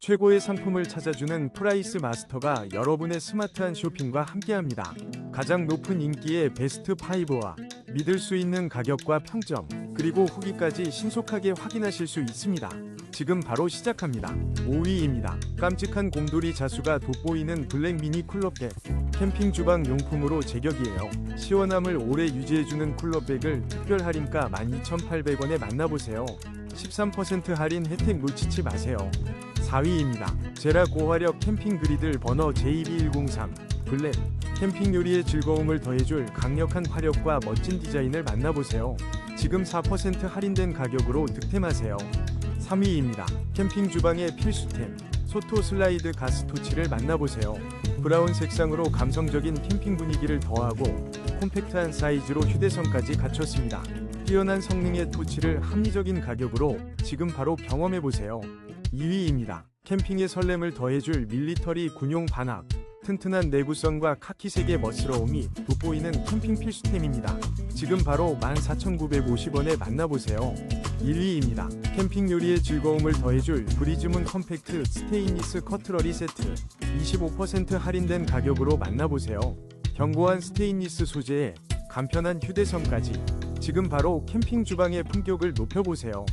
최고의 상품을 찾아주는 프라이스 마스터가 여러분의 스마트한 쇼핑과 함께합니다. 가장 높은 인기의 베스트 5와 믿을 수 있는 가격과 평점, 그리고 후기까지 신속하게 확인하실 수 있습니다. 지금 바로 시작합니다. 5위입니다. 깜찍한 곰돌이 자수가 돋보이는 블랙 미니 쿨러백. 캠핑 주방 용품으로 제격이에요. 시원함을 오래 유지해주는 쿨러백을 특별 할인가 12,800원에 만나보세요. 13% 할인 혜택 놓치지 마세요. 4위입니다. 제라 고화력 캠핑 그리들 버너 JB103 블랙 캠핑 요리의 즐거움을 더해줄 강력한 화력과 멋진 디자인을 만나보세요. 지금 4% 할인된 가격으로 득템하세요. 3위입니다. 캠핑 주방의 필수템 소토 슬라이드 가스토치를 만나보세요. 브라운 색상으로 감성적인 캠핑 분위기를 더하고 콤팩트한 사이즈로 휴대성까지 갖췄습니다. 뛰어난 성능의 토치를 합리적인 가격으로 지금 바로 경험해보세요. 2위입니다. 캠핑의 설렘을 더해줄 밀리터리 군용 반합. 튼튼한 내구성과 카키색의 멋스러움이 돋보이는 캠핑 필수템입니다. 지금 바로 14,950원에 만나보세요. 1위입니다. 캠핑 요리의 즐거움을 더해줄 브리즈문 컴팩트 스테인리스 커트러리 세트 25% 할인된 가격으로 만나보세요. 견고한 스테인리스 소재에 간편한 휴대성까지 지금 바로 캠핑 주방의 품격을 높여보세요.